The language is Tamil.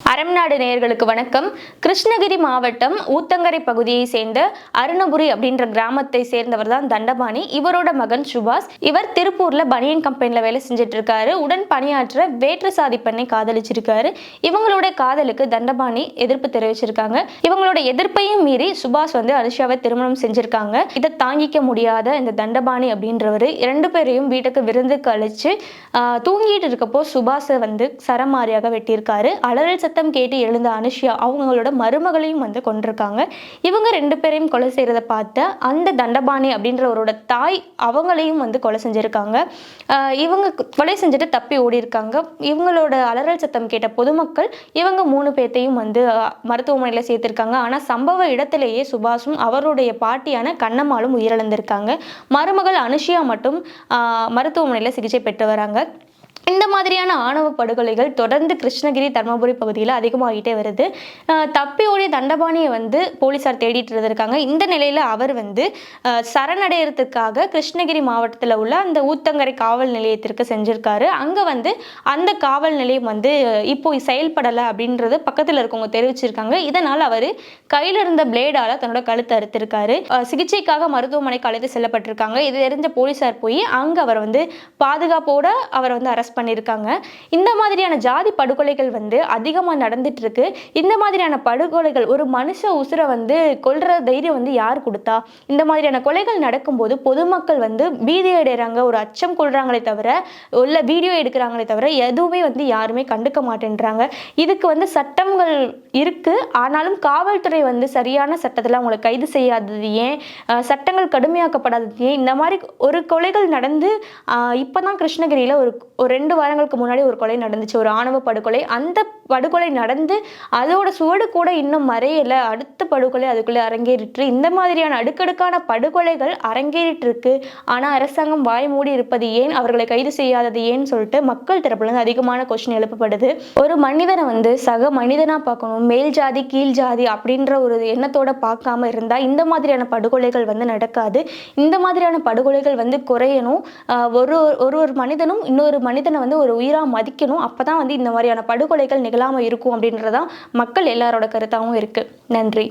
அரம்நாடு நேயர்களுக்கு வணக்கம். கிருஷ்ணகிரி மாவட்டம் ஊத்தங்கரை பகுதியை சேர்ந்த அருணபுரி அப்படின்ற கிராமத்தை சேர்ந்தவர் தான் தண்டபாணி. இவரோட மகன் சுபாஷ். இவர் திருப்பூர்ல பனியன் கம்பெனில வேலை செஞ்சுட்டு இருக்காரு உடன் பணியாற்ற வேற்று சாதி பெண்ணை காதலிச்சிருக்காரு. இவங்களோட காதலுக்கு தண்டபாணி எதிர்ப்பு தெரிவிச்சிருக்காங்க. இவங்களோட எதிர்ப்பையும் மீறி சுபாஷ் வந்து அனுஷாவை திருமணம் செஞ்சிருக்காங்க. இதை தாங்கிக்க முடியாத இந்த தண்டபாணி அப்படின்றவர் இரண்டு பேரையும் வீட்டுக்கு விருந்துக்கு அழைச்சு தூங்கிட்டு இருக்கப்போ சுபாஷை வந்து சரமாரியாக வெட்டியிருக்காரு. அலறல் சத்தம் கேட்டு எழுந்த அனுஷ்யா அவங்களோட மருமகளையும் வந்து கொண்டிருக்காங்க இவங்க ரெண்டு பேரையும் கொலை செய்கிறத பார்த்த அந்த தண்டபாணி அப்படின்றவரோட தாய் அவங்களையும் வந்து கொலை செஞ்சுருக்காங்க. இவங்க கொலை செஞ்சுட்டு தப்பி ஓடி இருக்காங்க இவங்களோட அலறல் சத்தம் கேட்ட பொதுமக்கள் இவங்க மூணு பேர்த்தையும் வந்து மருத்துவமனையில் சேர்த்துருக்காங்க. ஆனால் சம்பவ இடத்திலேயே சுபாஷும் அவருடைய பாட்டியான கண்ணம்மாளும் உயிரிழந்திருக்காங்க. மருமகள் அனுஷியா மட்டும் மருத்துவமனையில் சிகிச்சை பெற்று வராங்க. இந்த மாதிரியான ஆணவ படுகொலைகள் தொடர்ந்து கிருஷ்ணகிரி தர்மபுரி பகுதியில் அதிகமாகிட்டே வருது. தப்பி ஓடிய தண்டபாணியை வந்து போலீஸார் தேடிட்டு இருந்திருக்காங்க. இந்த நிலையில் அவர் வந்து சரணடைகிறதுக்காக கிருஷ்ணகிரி மாவட்டத்தில் உள்ள அந்த ஊத்தங்கரை காவல் நிலையத்திற்கு செஞ்சிருக்காரு. அங்கே வந்து அந்த காவல் நிலையம் வந்து இப்போ செயல்படலை அப்படின்றது பக்கத்தில் இருக்கவங்க தெரிவிச்சிருக்காங்க. இதனால் அவர் கையில் இருந்த பிளேடால் தன்னோட கழுத்தை அறுத்திருக்காரு. சிகிச்சைக்காக மருத்துவமனைக்கு அழைத்து செல்லப்பட்டிருக்காங்க. இது தெரிஞ்ச போலீஸார் போய் அங்கே அவர் வந்து பாதுகாப்போட அவரை வந்து அரெஸ்ட் பண்ணியிருக்காங்க இந்த மாதிரியான ஜாதி படுகொலைகள் வந்து அதிகமாக நடந்துட்டு இருக்கு இந்த மாதிரியான படுகொலைகள் ஒரு மனுஷ உசுரை வந்து கொல்ற தைரியம் வந்து யார் கொடுத்தா? இந்த மாதிரியான கொலைகள் நடக்கும்போது பொதுமக்கள் வந்து பீதி அடைகிறாங்க ஒரு அச்சம் கொள்றாங்களே தவிர உள்ள வீடியோ எடுக்கிறாங்களே தவிர எதுவுமே வந்து யாருமே கண்டுக்க மாட்டேன்றாங்க. இதுக்கு வந்து சட்டங்கள் இருக்கு. ஆனாலும் காவல்துறை வந்து சரியான சட்டத்தில் அவங்களை கைது செய்யாதது ஏன்? சட்டங்கள் கடுமையாக்கப்படாதது ஏன்? இந்த மாதிரி ஒரு கொலைகள் நடந்து இப்போ தான் கிருஷ்ணகிரியில் ஒரு ஒரு ரெண்டு வாரங்களுக்கு முன்னாடி ஒரு கொலை நடந்துச்சு. ஒரு ஆணவ படுகொலை. அந்த படுகொலை நடந்து அதோட சுவடு கூட இன்னும் மறையலை. அடுத்த படுகொலை அதுக்குள்ளே அரங்கேறிட்டு இந்த மாதிரியான அடுக்கடுக்கான படுகொலைகள் அரங்கேறிட்டு இருக்கு ஆனால் அரசாங்கம் வாய் மூடி இருப்பது ஏன்? அவர்களை கைது செய்யாதது ஏன்னு சொல்லிட்டு மக்கள் தரப்புல இருந்து அதிகமான கொஸ்டின் எழுப்பப்படுது. ஒரு மனிதனை வந்து சக மனிதனாக பார்க்கணும். மேல் ஜாதி கீழ் ஜாதி அப்படின்ற ஒரு எண்ணத்தோட பார்க்காம இருந்தால் இந்த மாதிரியான படுகொலைகள் வந்து நடக்காது. இந்த மாதிரியான படுகொலைகள் வந்து குறையணும். ஒரு ஒரு ஒரு மனிதனும் இன்னொரு மனிதனை வந்து ஒரு உயிராக மதிக்கணும். அப்போ தான் வந்து இந்த மாதிரியான படுகொலைகள் நிகழாமல் இருக்கும் அப்படின்றதான் மக்கள் எல்லாரோட கருத்தாகவும் இருக்குது நன்றி.